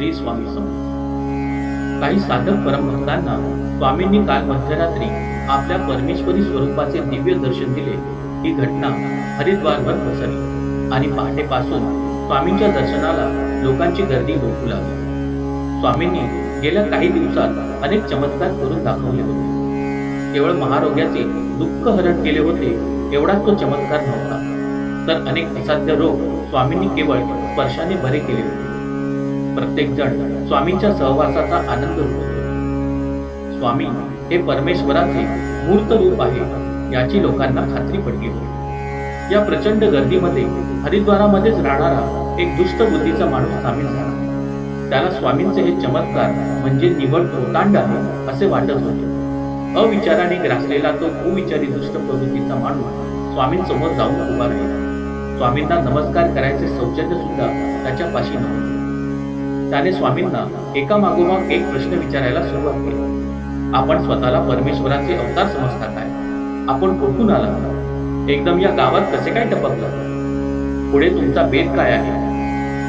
श्री स्वामी समर्थ. काही साधक परमभक्तांना स्वामींनी काल मध्यरात्री आपल्या परमेश्वरी स्वरूपाचे दिव्य दर्शन दिले. ही घटना हरिद्वारवर पसरली आणि पहाटेपासून स्वामींच्या दर्शनाला लोकांची गर्दी लोकू लागली. स्वामींनी गेल्या काही दिवसात अनेक चमत्कार करून दाखवले होते. केवळ महारोग्याचे दुःख हरण केले होते एवढाच तो चमत्कार नव्हता. तर अनेक असाध्य रोग स्वामींनी केवळ स्पर्शाने बरे केले होते. प्रत्येकजण स्वामींच्या सहवासाचा आनंद लुटतो स्वामी हे परमेश्वराचे मूर्त रूप आहे याची लोकांना खात्री पडली होती. या प्रचंड गर्दीमध्ये हरिद्वारामध्येच राहणारा एक दुष्ट बुद्धीचा माणूस सामील झाला. त्याला स्वामींचे हे चमत्कार म्हणजे निवड कोतांड आहे असे वाटत होते. अविचाराने ग्रासलेला तो कुविचारी दुष्ट प्रवृत्तीचा माणूस स्वामींसमोर जाऊन उभा राहिला. स्वामींना नमस्कार करायचे सौजन्य सुद्धा त्याच्या पाशी नव्हते. त्याने स्वामींना एका मागोमाग एक प्रश्न विचारायला सुरुवात केली. आपण स्वतःला परमेश्वराचे अवतार समजता काय आपण कुठून आला एकदम या गावात कसे काय टपकलं पुढे तुमचा बेत काय आहे?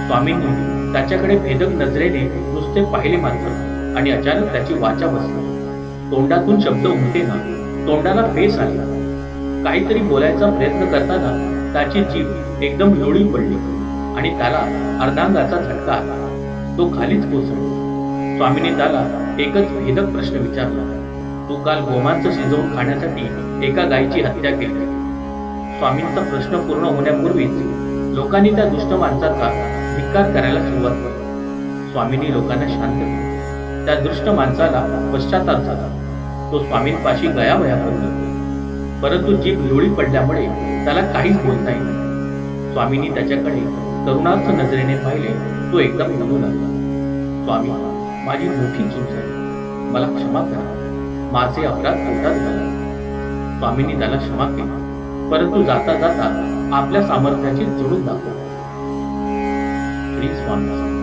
स्वामींनी त्याच्याकडे भेदक नजरेने नुसते पाहिले मात्र आणि अचानक त्याची वाचा बसली. तोंडातून शब्द उमटे ना तोंडाला फेस आला. काहीतरी बोलायचा प्रयत्न करताना त्याची जीभ एकदम लोळी पडली आणि त्याला अर्धांगाचा झटका आला. तो खालीच कोसळला. स्वामीने त्याला एकच भेदक प्रश्न विचारला. तू काल गोमांस शिजवून खाण्यासाठी एका गायीची हत्या केली. स्वामींचा प्रश्न पूर्ण होण्यापूर्वीच लोकांनी त्या दुष्ट माणसाचा धिक्कार करायला सुरुवात केली. स्वामींनी लोकांना शांत केले. त्या दुष्ट माणसाला पश्चाताप झाला. तो स्वामींपाशी गयावया पडला परंतु जीभ लोळी पडल्यामुळे त्याला काहीच बोलता येईल स्वामींनी त्याच्याकडे करुणार्थ नजरेने पाहिले तो एकदम रडू लागला स्वामी माझी मोठी चूक झाली. मला क्षमा करा. माझे अपराध पोटात झाला. स्वामींनी त्याला क्षमा केली. परंतु जाता जाता आपल्या सामर्थ्याची जोडून दाखवली. श्री स्वामी